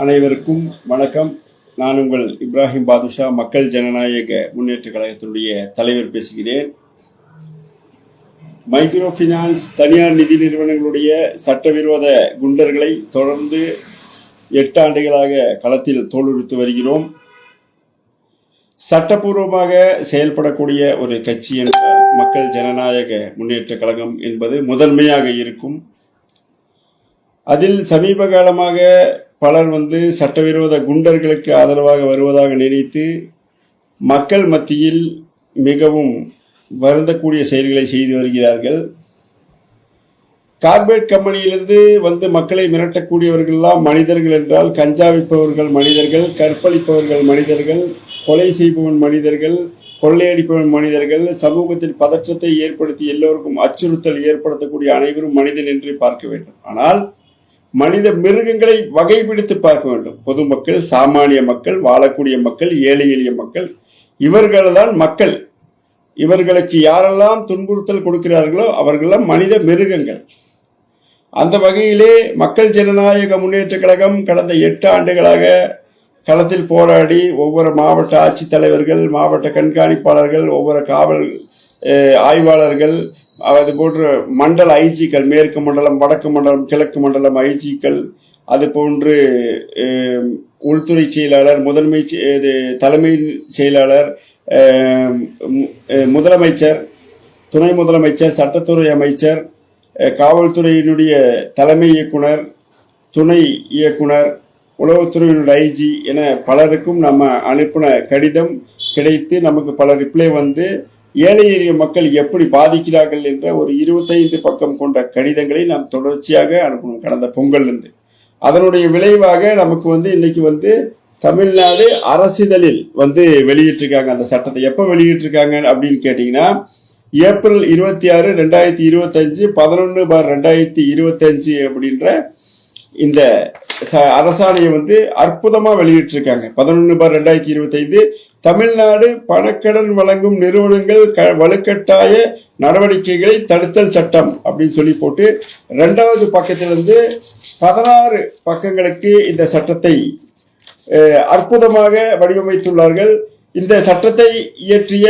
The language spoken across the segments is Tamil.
அனைவருக்கும் வணக்கம். நான் உங்கள் இப்ராஹிம் பாதுஷா மக்கள் ஜனநாயக முன்னேற்ற கழகத்தினுடைய தலைவர் பேசுகிறேன். மைக்ரோ ஃபினான்ஸ் தனியார் நிதி நிறுவனங்களுடைய சட்டவிரோத குண்டர்களை தொடர்ந்து எட்டு ஆண்டுகளாக களத்தில் தோலுரித்து வருகிறோம். சட்டப்பூர்வமாக செயல்படக்கூடிய ஒரு கட்சி என்றால் மக்கள் ஜனநாயக முன்னேற்ற கழகம் என்பது முதன்மையாக இருக்கும். அதில் சமீப காலமாக பலர் வந்து சட்டவிரோத குண்டர்களுக்கு ஆதரவாக வருவதாக நினைத்து மக்கள் மத்தியில் மிகவும் வருந்தக்கூடிய செயல்களை செய்து வருகிறார்கள். கார்பரேட் கம்பெனியிலிருந்து வந்து மக்களை மிரட்டக்கூடியவர்கள் எல்லாம் மனிதர்கள் என்றால் கஞ்சா விற்பவர்கள் மனிதர்கள் கற்பழிப்பவர்கள் மனிதர்கள் கொலை செய்பவன் மனிதர்கள் கொள்ளையடிப்பவன் மனிதர்கள் சமூகத்தில் பதற்றத்தை ஏற்படுத்தி எல்லோருக்கும் அச்சுறுத்தல் ஏற்படுத்தக்கூடிய அனைவரும் மனிதன் என்று பார்க்க வேண்டும். ஆனால் மனித மிருகங்களை வகை பிடித்து பார்க்க வேண்டும். பொதுமக்கள் சாமானிய மக்கள் வாழக்கூடிய மக்கள் ஏழை எளிய மக்கள். இவர்கள்தான் மக்கள். இவர்களுக்கு யாரெல்லாம் துன்புறுத்தல் கொடுக்கிறார்களோ அவர்களெல்லாம் மனித மிருகங்கள். அந்த வகையிலே மக்கள் ஜனநாயக முன்னேற்ற கழகம் கடந்த எட்டு ஆண்டுகளாக களத்தில் போராடி ஒவ்வொரு மாவட்ட ஆட்சித்தலைவர்கள் மாவட்ட கண்காணிப்பாளர்கள் ஒவ்வொரு காவல் ஆய்வாளர்கள் அது போன்ற மண்டல ஐஜிக்கள் மேற்கு மண்டலம் வடக்கு மண்டலம் கிழக்கு மண்டலம் ஐஜிக்கள் அது போன்று உள்துறை செயலாளர் முதன்மை இது தலைமை செயலாளர் முதலமைச்சர் துணை முதலமைச்சர் சட்டத்துறை அமைச்சர் காவல்துறையினுடைய தலைமை இயக்குனர் துணை இயக்குனர் உளவுத்துறையினுடைய ஐஜி என பலருக்கும் நம்ம அனுப்பின கடிதம் கிடைத்து நமக்கு பல ரிப்ளை வந்து ஏழை எளிய மக்கள் எப்படி பாதிக்கிறார்கள் என்ற ஒரு இருபத்தைந்து பக்கம் கொண்ட கடிதங்களை நாம் தொடர்ச்சியாக அனுப்பணும் கடந்த பொங்கல்லேருந்து. அதனுடைய விளைவாக நமக்கு வந்து இன்னைக்கு வந்து தமிழ்நாடு அரசிதழில் வந்து வெளியிட்டிருக்காங்க. அந்த சட்டத்தை எப்போ வெளியிட்டிருக்காங்க அப்படின்னு கேட்டிங்கன்னா ஏப்ரல் இருபத்தி ஆறு ரெண்டாயிரத்தி இருபத்தஞ்சு பதினொன்று பார் ரெண்டாயிரத்தி இருபத்தஞ்சு அப்படின்ற இந்த ச- அரசாணையை வந்து அற்புதமா வெளியிட்டிருக்காங்க. பதினொன்று பார் ரெண்டாயிரத்தி இருபத்தைந்து தமிழ்நாடு பணக்கடன் வழங்கும் நிறுவனங்கள் க வலுக்கட்டாய நடவடிக்கைகளை தடுத்தல் சட்டம் அப்படின்னு சொல்லி போட்டு ரெண்டாவது பக்கத்திலிருந்து பதினாறு பக்கங்களுக்கு இந்த சட்டத்தை அற்புதமாக வடிவமைத்துள்ளார்கள். இந்த சட்டத்தை இயற்றிய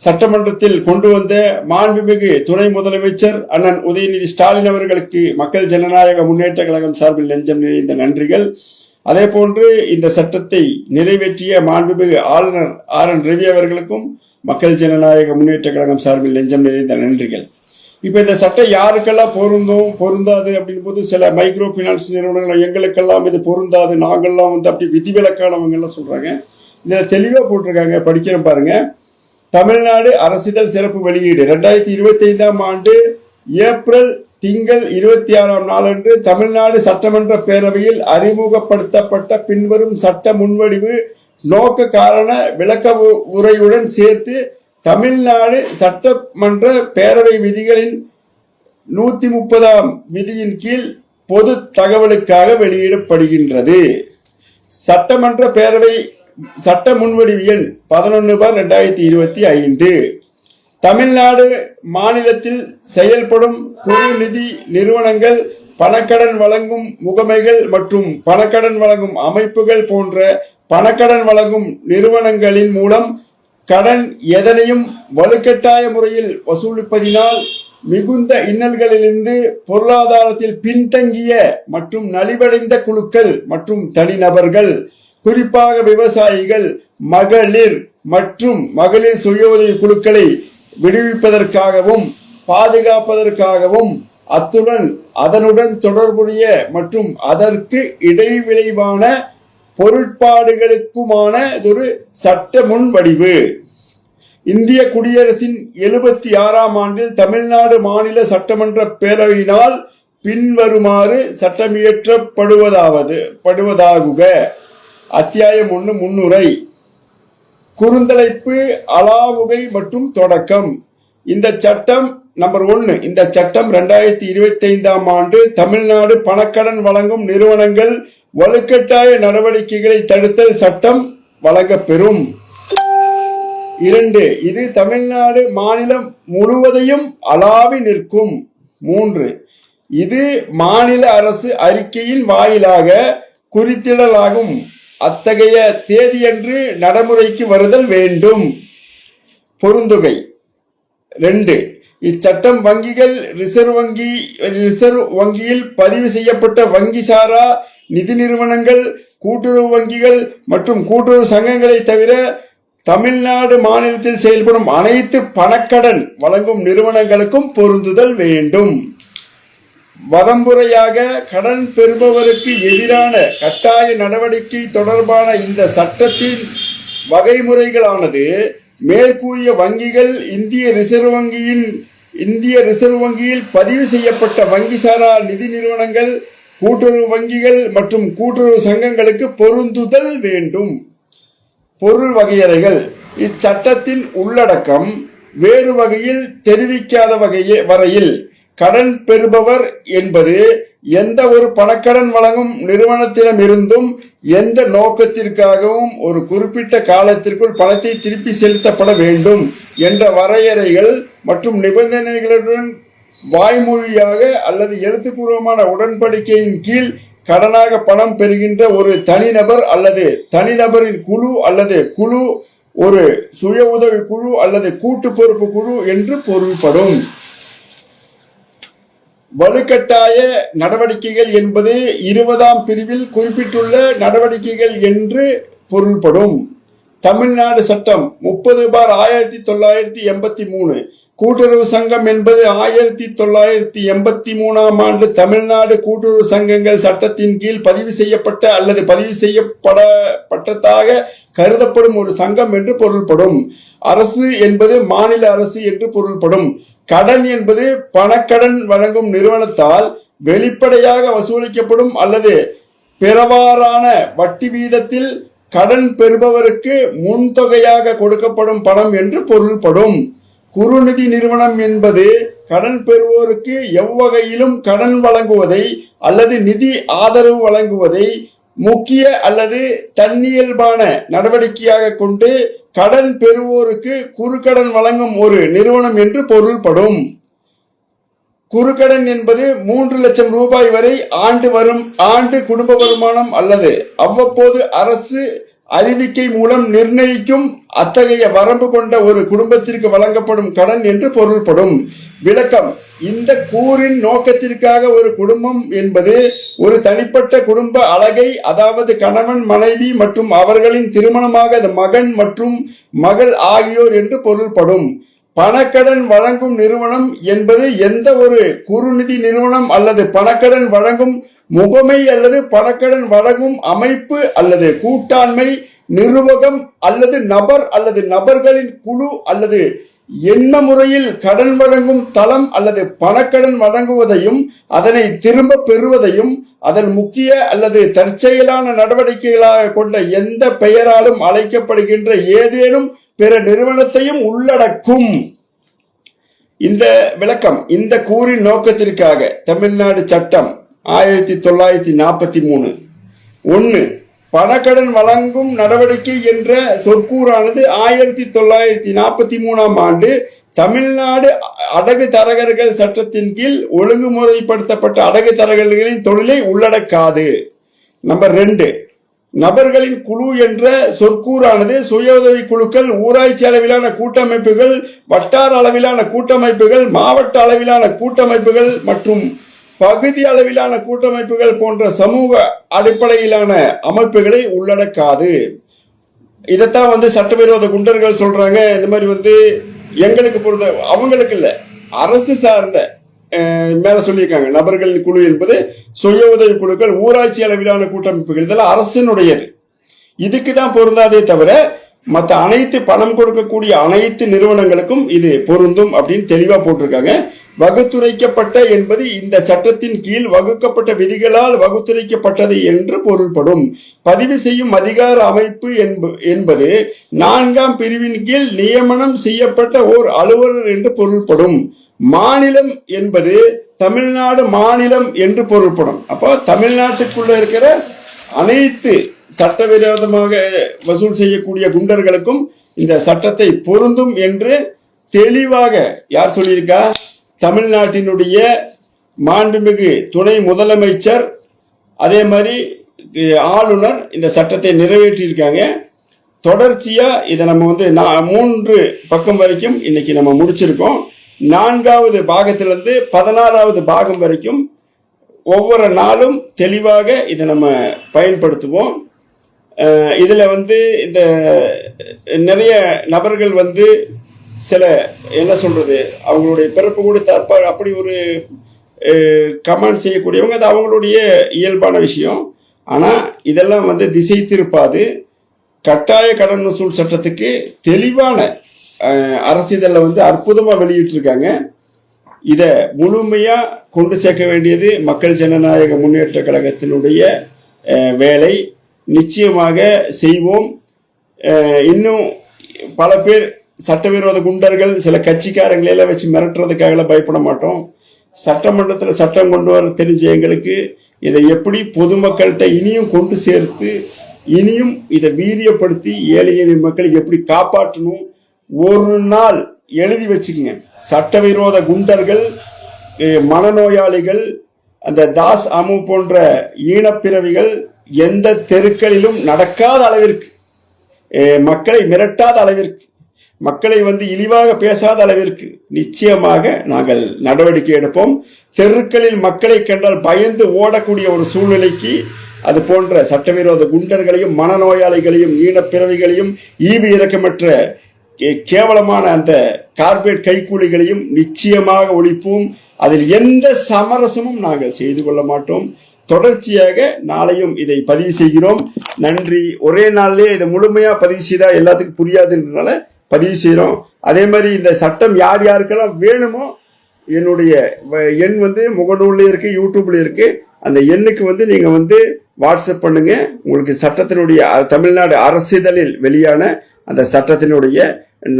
சட்டமன்றத்தில் கொண்டு வந்த மாண்புமிகு துணை முதலமைச்சர் அண்ணன் உதயநிதி ஸ்டாலின் அவர்களுக்கு மக்கள் ஜனநாயக முன்னேற்ற கழகம் சார்பில் நெஞ்சம் நிறைந்த நன்றிகள். அதே போன்று இந்த சட்டத்தை நிறைவேற்றிய மாண்புமிகு ஆளுநர் ஆர் என் ரவி அவர்களுக்கும் மக்கள் ஜனநாயக முன்னேற்ற கழகம் சார்பில் நெஞ்சம் நிறைந்த நன்றிகள். இப்ப இந்த சட்டம் யாருக்கெல்லாம் பொருந்தும் பொருந்தாது அப்படின் போது சில மைக்ரோ பினான்ஸ் நிறுவனங்கள் எங்களுக்கெல்லாம் இது பொருந்தாது நாங்கள்லாம் வந்து அப்படி விதிவிலக்கானவங்க எல்லாம் சொல்றாங்க. இதுல தெளிவா போட்டிருக்காங்க படிக்கிறேன் பாருங்க. தமிழ்நாடு அரசிதழ் சிறப்பு வெளியீடு. ரெண்டாயிரத்தி இருபத்தி ஐந்தாம் ஆண்டு ஏப்ரல் திங்கள் இருபத்தி ஆறாம் நாளன்று தமிழ்நாடு சட்டமன்ற பேரவையில் அறிமுகப்படுத்தப்பட்ட பின்வரும் சட்ட முன்வடிவு நோக்க காரண விளக்க உ- உரையுடன் சேர்த்து தமிழ்நாடு சட்டமன்ற பேரவை விதிகளின் நூத்தி முப்பதாம் விதியின் கீழ் பொது தகவலுக்காக வெளியிடப்படுகின்றது. சட்டமன்ற பேரவை சட்ட முன்வடிவியல் பதினொன்று பார் ரெண்டாயிரத்தி இருபத்தி ஐந்து. தமிழ்நாடு மாநிலத்தில் செயல்படும் குறு நிதி நிறுவனங்கள் பணக்கடன் வழங்கும் முகமைகள் மற்றும் பணக்கடன் வழங்கும் அமைப்புகள் போன்ற பணக்கடன் வழங்கும் நிறுவனங்களின் மூலம் கடன் எதனையும் வலுக்கட்டாய முறையில் வசூலிப்பதினால் மிகுந்த இன்னல்களிலிருந்து பொருளாதாரத்தில் பின்தங்கிய மற்றும் நலிவடைந்த குழுக்கள் மற்றும் தனிநபர்கள் குறிப்பாக விவசாயிகள் மகளிர் மற்றும் மகளிர் சுய உதவி குழுக்களை விடுவிப்பதற்காகவும் பாதுகாப்பதற்காகவும் அத்துடன் அதனுடன் தொடர்புடைய மற்றும் அதற்கு இடைவிளைவான பொருட்பாடுகளுக்குமான ஒரு சட்ட முன்வடிவு. இந்திய குடியரசின் எழுபத்தி ஆறாம் ஆண்டில் தமிழ்நாடு மாநில சட்டமன்ற பேரவையினால் பின்வருமாறு சட்டமியற்றப்படுவதாவது படுவதாகுக. அத்தியாயம் ஒன்று முன்னுரை. குறுந்தலைப்பு அலாவுகை மற்றும் தொடக்கம். இந்த சட்டம் நம்பர் ஒன்று இந்த சட்டம் ரெண்டாயிரத்தி இருபத்தி ஐந்தாம் ஆண்டு தமிழ்நாடு பணக்கடன் வழங்கும் நிறுவனங்கள் வலுக்கட்டாய நடவடிக்கைகளை தடுத்தல் சட்டம் வழங்கப்பெறும். இரண்டு இது தமிழ்நாடு மாநிலம் முழுவதையும் அளாவி நிற்கும். மூன்று இது மாநில அரசு அறிக்கையின் வாயிலாக குறித்திடலாகும். அத்தகைய தேதியன்று நடைமுறைக்கு வருதல் வேண்டும். பொருந்துகை. ரெண்டு இச்சட்டம் வங்கிகள் ரிசர்வ் வங்கி ரிசர்வ் வங்கியில் பதிவு செய்யப்பட்ட வங்கி சாரா நிதி நிறுவனங்கள் கூட்டுறவு வங்கிகள் மற்றும் கூட்டுறவு சங்கங்களை தவிர தமிழ்நாடு மாநிலத்தில் செயல்படும் அனைத்து பணக்கடன் வழங்கும் நிறுவனங்களுக்கும் பொருந்துதல் வேண்டும். வரம்புறையாக கடன் பெறுபவருக்கு எதிரான கட்டாய நடவடிக்கை தொடர்பான இந்த சட்டத்தின் வகைமுறைகளானது மேற்கூறிய வங்கிகள் இந்திய ரிசர்வ் வங்கியின் இந்திய ரிசர்வ் வங்கியில் பதிவு செய்யப்பட்ட வங்கி சாரா நிதி நிறுவனங்கள் கூட்டுறவு வங்கிகள் மற்றும் கூட்டுறவு சங்கங்களுக்கு பொருந்துதல் வேண்டும். பொருள் வகையறைகள். இச்சட்டத்தின் உள்ளடக்கம் வேறு வகையில் தெரிவிக்காத வகையே வரையில் கடன் பெறுபவர் என்பது எந்த ஒரு பணக்கடன் வழங்கும் நிறுவனத்திடமிருந்தும் எந்த நோக்கத்திற்காகவும் ஒரு குறிப்பிட்ட காலத்திற்குள் பணத்தை திருப்பி செலுத்தப்பட வேண்டும் என்ற வரையறைகள் மற்றும் நிபந்தனைகளுடன் வாய்மொழியாக அல்லது எழுத்துப்பூர்வமான உடன்படிக்கையின் கீழ் கடனாக பணம் பெறுகின்ற ஒரு தனிநபர் அல்லது தனிநபரின் குழு அல்லது குழு ஒரு சுய உதவி குழு அல்லது கூட்டு பொறுப்பு குழு என்று பொருள்படும். வலுக்கட்டாய நடவடிக்கைகள் என்பது இருபதாம் பிரிவில் குறிப்பிட்டுள்ள நடவடிக்கைகள் என்று பொருள்படும். தமிழ்நாடு சட்டம் முப்பது பார் ஆயிரத்தி தொள்ளாயிரத்தி எண்பத்தி மூணு. கூட்டுறவு சங்கம் என்பது ஆயிரத்தி தொள்ளாயிரத்தி எண்பத்தி மூணாம் ஆண்டு தமிழ்நாடு கூட்டுறவு சங்கங்கள் சட்டத்தின் கீழ் பதிவு செய்யப்பட்ட அல்லது பதிவு செய்யப்படப்பட்டதாக கருதப்படும் ஒரு சங்கம் என்று பொருள்படும். அரசு என்பது மாநில அரசு என்று பொருள்படும். கடன் என்பது பணக்கடன் வழங்கும் நிறுவனத்தால் வெளிப்படையாக வசூலிக்கப்படும் அல்லது பிறவாறான வட்டி வீதத்தில் கடன் பெறுபவருக்கு முன்தொகையாக கொடுக்கப்படும் பணம் என்று பொருள்படும். குறுநிதி நிறுவனம் என்பது கடன் பெறுவோருக்கு எவ்வகையிலும் கடன் வழங்குவதை அல்லது நிதி ஆதரவு வழங்குவதை முக்கிய அல்லது தன்னியல்பான நடவடிக்கையாக கொண்டு கடன் பெறுவோருக்கு குறுக்கடன் வழங்கும் ஒரு நிறுவனம் என்று பொருள்படும். குறுக்கடன் என்பது மூன்று லட்சம் ரூபாய் வரை ஆண்டு வரும் ஆண்டு குடும்ப வருமானம் அல்லது அவ்வப்போது அரசு அறிவிக்கை மூலம் நிர்ணயிக்கும் அத்தகைய வரம்பு கொண்ட ஒரு குடும்பத்திற்கு வழங்கப்படும் கடன் என்று பொருள்படும். விளக்கம் இந்த கூறின் நோக்கத்திற்காக ஒரு குடும்பம் என்பது ஒரு தனிப்பட்ட குடும்ப அழகை அதாவது கணவன் மனைவி மற்றும் அவர்களின் திருமணமாக மகன் மற்றும் மகள் ஆகியோர் என்று பொருள்படும். பணக்கடன் வழங்கும் நிறுவனம் என்பது எந்த ஒரு குறுநிதி நிறுவனம் அல்லது பணக்கடன் வழங்கும் முகமை அல்லது பணக்கடன் வழங்கும் அமைப்பு அல்லது கூட்டாண்மை நிர்வாகம் அல்லது நபர் அல்லது நபர்களின் குழு அல்லது என்ன முறையில் கடன் வழங்கும் தளம் அல்லது பணக்கடன் வழங்குவதையும் அதனை திரும்ப பெறுவதையும் அதன் முக்கிய அல்லது தற்செயலான நடவடிக்கைகளாக கொண்ட எந்த பெயராலும் அழைக்கப்படுகின்ற ஏதேனும் பிற நிறுவனத்தையும் உள்ளடக்கும். இந்த விளக்கம் இந்த கூறின் நோக்கத்திற்காக தமிழ்நாடு சட்டம் ஆயிரத்தி தொள்ளாயிரத்தி நாற்பத்தி மூணு. ஒன்று பணக்கடன் வழங்கும் நடவடிக்கை என்ற சொற்கூறானது ஆயிரத்தி தொள்ளாயிரத்தி நாற்பத்தி மூணாம் ஆண்டு தமிழ்நாடு அடகு தரகர்கள் சட்டத்தின் கீழ் ஒழுங்குமுறைப்படுத்தப்பட்ட அடகு தரகர்களின் தொழிலை உள்ளடக்காது. நம்பர் ரெண்டு நபர்களின் குழு என்ற சொற்கூறானது சுய உதவி குழுக்கள் ஊராட்சி அளவிலான கூட்டமைப்புகள் வட்டார அளவிலான கூட்டமைப்புகள் மாவட்ட அளவிலான கூட்டமைப்புகள் மற்றும் பகுதி அளவிலான கூட்டமைப்புகள் போன்ற சமூக அடிப்படையிலான அமைப்புகளை உள்ளடக்காது. இதைத்தான் வந்து சட்டவிரோத குண்டர்கள் சொல்றாங்க. இந்த மாதிரி வந்து எங்களுக்கு பொறுத்த அவங்களுக்கு இல்லை. அரசு சார்ந்த மேல சொல்லியிருக்காங்க. நபர்களின் குழு என்பது சுய உதவி குழுக்கள் ஊராட்சி அளவிலான கூட்டமைப்புகள். இதெல்லாம் அரசினுடையது. இதுக்கு தான் பொருந்தாதே தவிர மற்ற அனைத்து பணம் கொடுக்கக்கூடிய அனைத்து நிறுவனங்களுக்கும் இது பொருந்தும் அப்படின்னு தெளிவா போட்டிருக்காங்க. வகுத்துரைக்கப்பட்ட என்பது இந்த சட்டத்தின் கீழ் வகுக்கப்பட்ட விதிகளால் வகுத்துரைக்கப்பட்டது என்று பொருள்படும். பதிவு செய்யும் அதிகார அமைப்பு என்ப- என்பது நான்காம் பிரிவின் கீழ் நியமனம் செய்யப்பட்ட ஓர் அலுவலர் என்று பொருள்படும். மாநிலம் என்பது தமிழ்நாடு மாநிலம் என்று பொருள்படும். அப்போ தமிழ்நாட்டுக்குள்ள இருக்கிற அனைத்து சட்டவிரோதமாக வசூல் செய்யக்கூடிய குண்டர்களுக்கும் இந்த சட்டத்தை பொருந்தும் என்று தெளிவாக யார் சொல்லியிருக்கா? தமிழ்நாட்டினுடைய மாண்புமிகு துணை முதலமைச்சர் அதே மாதிரி ஆளுநர் இந்த சட்டத்தை நிறைவேற்றியிருக்காங்க. தொடர்ச்சியா இதை நம்ம வந்து மூன்று பக்கம் வரைக்கும் இன்னைக்கு நம்ம முடிச்சிருக்கோம். நான்காவது பாகத்திலிருந்து பதினாறாவது பாகம் வரைக்கும் ஒவ்வொரு நாளும் தெளிவாக இதை நம்ம பயன்படுத்துவோம். இதில் வந்து இந்த நிறைய நபர்கள் வந்து சில என்ன சொல்றது அவங்களுடைய பிறப்பு கூட தற்ப அப்படி ஒரு கமெண்ட் செய்யக்கூடியவங்க அது அவங்களுடைய இயல்பான விஷயம். ஆனால் இதெல்லாம் வந்து திசை திருப்பாது. கட்டாய கடன் வசூல் சட்டத்துக்கு தெளிவான அஹ், அரசிதழை வந்து அற்புதமாக வெளியிட்டிருக்காங்க. இதை முழுமையாக கொண்டு சேர்க்க வேண்டியது மக்கள் ஜனநாயக முன்னேற்ற கழகத்தினுடைய வேலை. நிச்சயமாக செய்வோம். இன்னும் பல பேர் சட்டவிரோத குண்டர்கள் சில கட்சிக்காரங்களெல்லாம் வச்சு மிரட்டுறதுக்காக பயப்பட மாட்டோம். சட்டமன்றத்தில் சட்டம் கொண்டு வர தெரிஞ்ச எங்களுக்கு இதை எப்படி பொதுமக்கள்கிட்ட இனியும் கொண்டு சேர்த்து இனியும் இதை வீரியப்படுத்தி ஏழை எளிய மக்களை எப்படி காப்பாற்றணும் ஒரு நாள் எழுதி வச்சுக்கங்க. சட்டவிரோத குண்டர்கள் மனநோயாளிகள் அந்த தாஸ் அமு போன்ற ஈனப்பிறவிகள் எந்த தெருக்களிலும் நடக்காத அளவிற்கு மக்களை மிரட்டாத அளவிற்கு மக்களை வந்து இழிவாக பேசாத அளவிற்கு நிச்சயமாக நாங்கள் நடவடிக்கை எடுப்போம். தெருக்களில் மக்களை கண்டால் பயந்து ஓடக்கூடிய ஒரு சூழ்நிலைக்கு அது போன்ற சட்டவிரோத குண்டர்களையும் மனநோயாளிகளையும் ஈனப்பிறவிகளையும் ஈவு இறக்கமற்ற கேவலமான அந்த கார்பரேட் கைக்கூலிகளையும் நிச்சயமாக ஒழிப்போம். அதில் எந்த சமரசமும் நாங்கள் செய்து கொள்ள மாட்டோம். தொடர்ச்சியாக நாளையும் இதை பதிவு செய்கிறோம். நன்றி. ஒரே நாள்லயே இதை முழுமையா பதிவு செய்தா எல்லாத்துக்கும் புரியாதுன்றனால பதிவு செய்கிறோம் அதே மாதிரி இந்த சட்டம் யார் யாருக்கெல்லாம் வேணுமோ என்னுடைய எண் வந்து முகநூல்ல இருக்கு யூடியூப்ல இருக்கு. அந்த எண்ணுக்கு வந்து நீங்க வந்து வாட்ஸ்அப் பண்ணுங்க. உங்களுக்கு சட்டத்தினுடைய தமிழ்நாடு அரசிதழில் வெளியான அந்த சட்டத்தினுடைய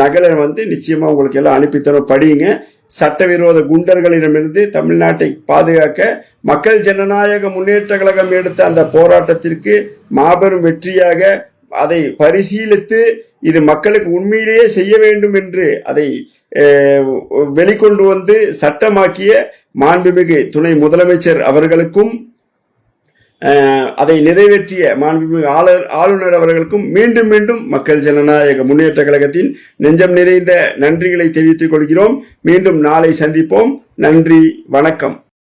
நகலை வந்து நிச்சயமாக உங்களுக்கு எல்லாம் அனுப்பித்தரும் படியுங்க. சட்டவிரோத குண்டர்களிடமிருந்து தமிழ்நாட்டை பாதுகாக்க மக்கள் ஜனநாயக முன்னேற்ற கழகம் எடுத்த அந்த போராட்டத்திற்கு மாபெரும் வெற்றியாக அதை பரிசீலித்து இது மக்களுக்கு உண்மையிலேயே செய்ய வேண்டும் என்று அதை வெளிக்கொண்டு வந்து சட்டமாக்கிய மாண்புமிகு துணை முதலமைச்சர் அவர்களுக்கும் அதை நிறைவேற்றிய மாண்புமிகு ஆளர் ஆளுநர் அவர்களுக்கும் மீண்டும் மீண்டும் மக்கள் ஜனநாயக முன்னேற்ற கழகத்தின் நெஞ்சம் நிறைந்த நன்றிகளை தெரிவித்துக் கொள்கிறோம். மீண்டும் நாளை சந்திப்போம். நன்றி வணக்கம்.